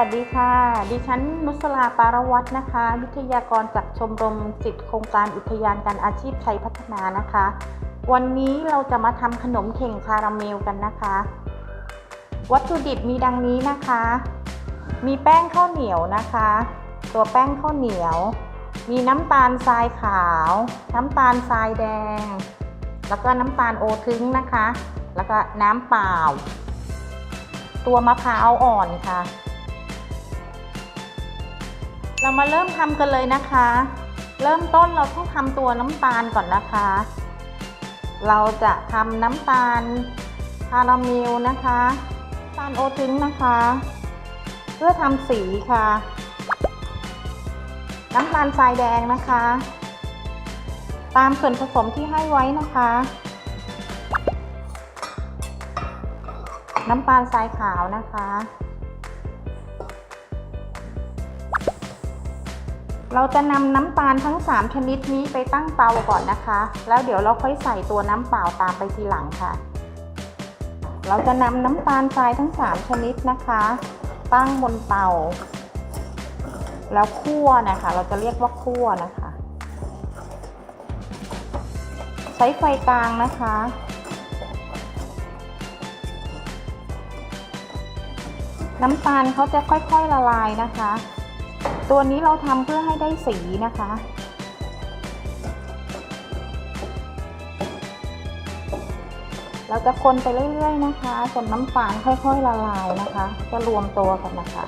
วัสดีค่ะ ดิฉันนุสลาปารวัตรนะคะ วิทยากรจากชมรมสิทธิโครงการอุทยานการอาชีพไทยพัฒนานะคะ วันนี้เราจะมาทำขนมเข่งคาราเมลกันนะคะ วัตถุดิบมีดังนี้นะคะ มีแป้งข้าวเหนียวนะคะ ตัวแป้งข้าวเหนียว มีน้ำตาลทรายขาว น้ำตาลทรายแดง แล้วก็น้ำตาลโอทึ้งนะคะ แล้วก็น้ำเปล่า ตัวมะพร้าวอ่อนค่ะ เรามาเริ่มทำกันเลยนะคะ เริ่มต้นเราต้องทำตัวน้ำตาลก่อนนะคะ เราจะทำน้ำตาลคาราเมลนะคะน้ำตาลโอทึ้งนะคะ เพื่อทำสีค่ะ น้ำตาลทรายแดงนะคะ ตามส่วนผสมที่ให้ไว้นะคะ น้ำตาลทรายขาวนะคะ เราจะนำน้ำตาลทั้ง 3 ชนิดนี้ไปตั้งเตาก่อนนะคะ แล้วเดี๋ยวเราค่อยใส่ตัวน้ำเปล่าตามไปทีหลังค่ะ เราจะนำน้ำตาลทรายทั้ง 3 ชนิดนะคะ ตั้งบนเตา แล้วคั่วนะคะ เราจะเรียกว่าคั่วนะคะ ใช้ไฟกลางนะคะน้ำตาลเขาจะค่อยๆละลายนะคะ ตัวนี้เราทำเพื่อให้ได้สีนะคะ เราจะคนไปเรื่อยๆนะคะจนน้ำตาลค่อยๆละลายนะคะ จะรวมตัวกันนะคะ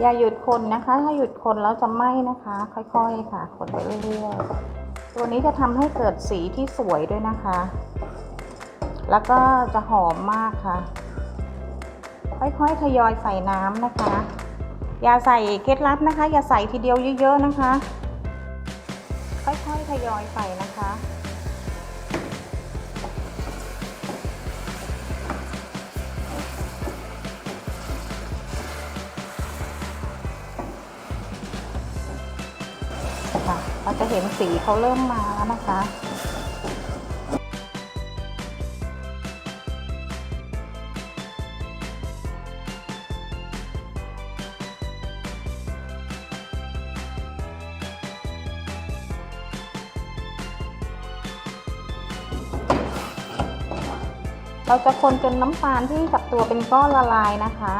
อย่าหยุดคนนะคะ ถ้าหยุดคนแล้วจะไหม้นะคะ ค่อยๆค่ะ คนไปเรื่อยๆ ตัวนี้จะทำให้เกิดสีที่สวยด้วยนะคะ แล้วก็จะหอมมากค่ะ ค่อยๆทยอยใส่น้ำนะคะ อย่าใส่เคล็ดลับนะคะ อย่าใส่ทีเดียวเยอะๆนะคะ ค่อยๆทยอยใส่นะคะค่ะเราจะเห็นสีเขาเริ่มมาแล้วนะคะ เราจะคนจนน้ำตาลที่จับตัวเป็นก้อนละลายนะคะ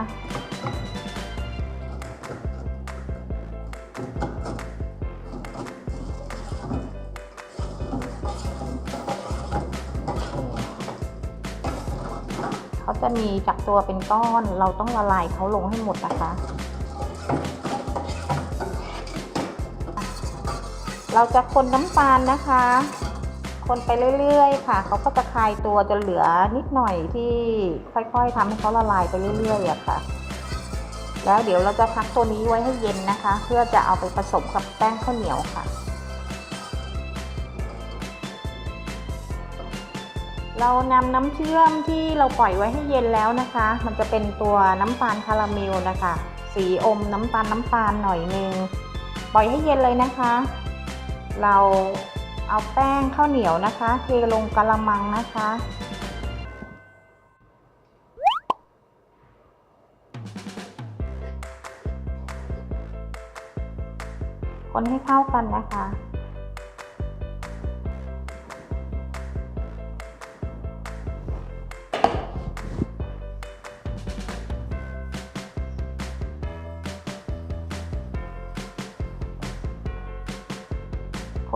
เขาจะมีจับตัวเป็นก้อน เราต้องละลายเขาลงให้หมดนะคะ เราจะคนน้ำตาลนะคะ คนไปเรื่อยๆ ค่ะเขาก็จะคลายตัวจะเหลือนิดหน่อยที่ค่อยๆทำให้เขาละลายไปเรื่อยๆอะค่ะ แล้วเดี๋ยวเราจะพักตัวนี้ไว้ให้เย็นนะคะ เพื่อจะเอาไปผสมกับแป้งข้าวเหนียวค่ะ เรานำน้ำเชื่อมที่เราปล่อยไว้ให้เย็นแล้วนะคะ มันจะเป็นตัวน้ำตาลคาราเมลนะคะ สีอมน้ำตาลน้ำตาลหน่อยนึงปล่อยให้เย็นเลยนะคะ เรา เอาแป้งข้าวเหนียวนะคะ เทลงกระมังนะคะ คนให้เข้ากันนะคะ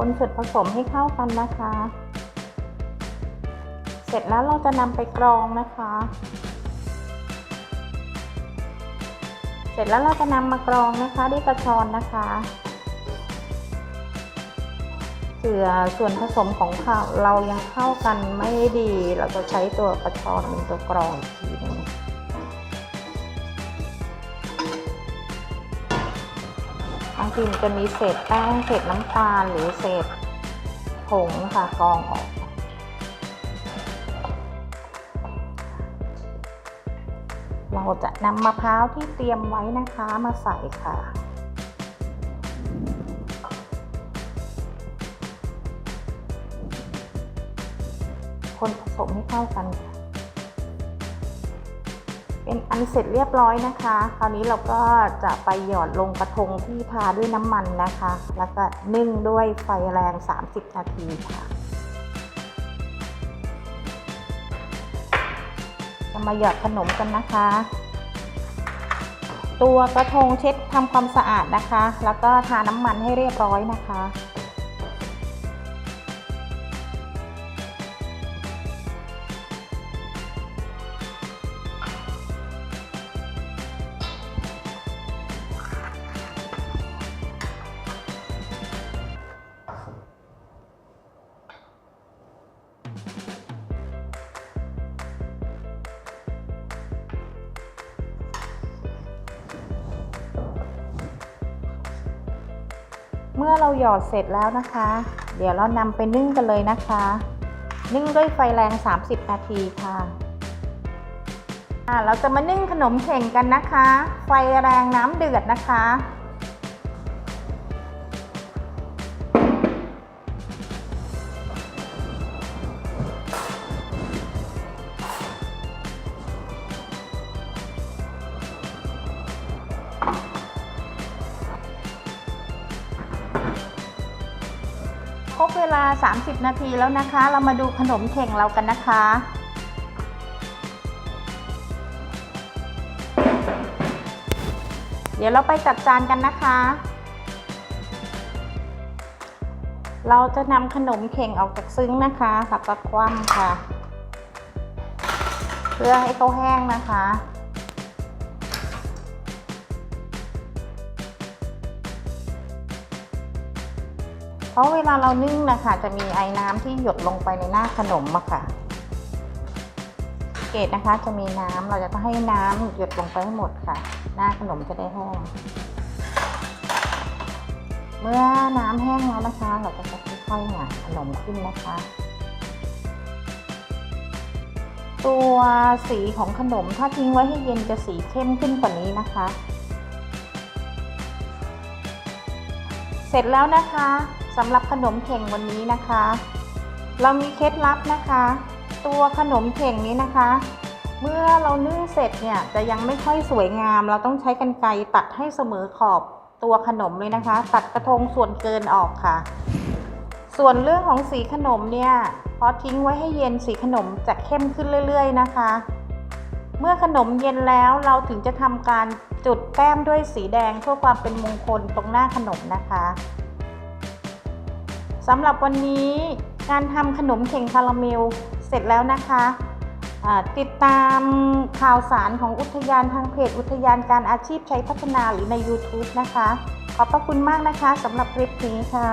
คนส่วนผสมให้เข้ากันนะคะ เสร็จแล้วเราจะนำไปกรองนะคะ เสร็จแล้วเราจะนำมากรองนะคะด้วยกระชอนนะคะเผื่อส่วนผสมของเรายังเข้ากันไม่ดี เราจะใช้ตัวกระชอนเป็นตัวกรองอีกทีหนึง บางทีมันจะมีเศษแป้งเศษน้ำตาลหรือเศษผงค่ะกรองออก เราจะนำมะพร้าวที่เตรียมไว้นะคะมาใส่ค่ะคนผสมให้เข้ากันค่ะ เป็นอันเสร็จเรียบร้อยนะคะ คราวนี้เราก็จะไปหยอดลงกระทงที่ทาด้วยน้ำมันนะคะ แล้วก็นึ่งด้วยไฟแรง 30 นาทีค่ะ จะมาหยอดขนมกันนะคะ ตัวกระทงเช็ดทำความสะอาดนะคะ แล้วก็ทาน้ำมันให้เรียบร้อยนะคะ เมื่อเราหยอดเสร็จแล้วนะคะ เดี๋ยวเรานำไปนึ่งกันเลยนะคะ นึ่งด้วยไฟแรง 30 นาทีค่ะอ่าเราจะมานึ่งขนมเข่งกันนะคะ ไฟแรงน้ำเดือดนะคะ ครบเวลา 30 นาทีแล้วนะคะ เรามาดูขนมเข่งเรากันนะคะ เดี๋ยวเราไปจัดจานกันนะคะ เราจะนำขนมเข่งออกจากซึ้งนะคะแล้วก็คว่ำค่ะ เพื่อให้เขาแห้งนะคะ ราะเวลาเรานึ่งนะคะจะมีไอ้น้ำที่หยดลงไปในหน้าขนมอะค่ะ เกตนะคะจะมีน้ำเราจะต้องให้น้ำหยดลงไปให้หมดค่ะ หน้าขนมจะได้แห้ง เมื่อน้ำแห้งแล้วนะคะ เราก็จะค่อยๆหงายขนมขึ้นนะคะ ตัวสีของขนมถ้าทิ้งไว้ให้เย็นจะสีเข้มขึ้นกว่านี้นะคะเสร็จแล้วนะคะ สำหรับขนมเข่งวันนี้นะคะ เรามีเคล็ดลับนะคะ ตัวขนมเข่งนี้นะคะ เมื่อเรานึ่งเสร็จเนี่ยจะยังไม่ค่อยสวยงาม เราต้องใช้กรรไกรตัดให้เสมอขอบตัวขนมเลยนะคะ ตัดกระทงส่วนเกินออกค่ะ ส่วนเรื่องของสีขนมเนี่ยพอทิ้งไว้ให้เย็นสีขนมจะเข้มขึ้นเรื่อย ๆ นะคะ เมื่อขนมเย็นแล้วเราถึงจะทำการจุดแต้มด้วยสีแดงเพื่อความเป็นมงคลตรงหน้าขนมนะคะ สำหรับวันนี้การทำขนมเข่งคาราเมลเสร็จแล้วนะคะติดตามข่าวสารของอุทยานทางเพจอุทยานการอาชีพชัยพัฒนาหรือใน YouTube นะคะ ขอบพระคุณมากนะคะสำหรับคลิปนี้ค่ะ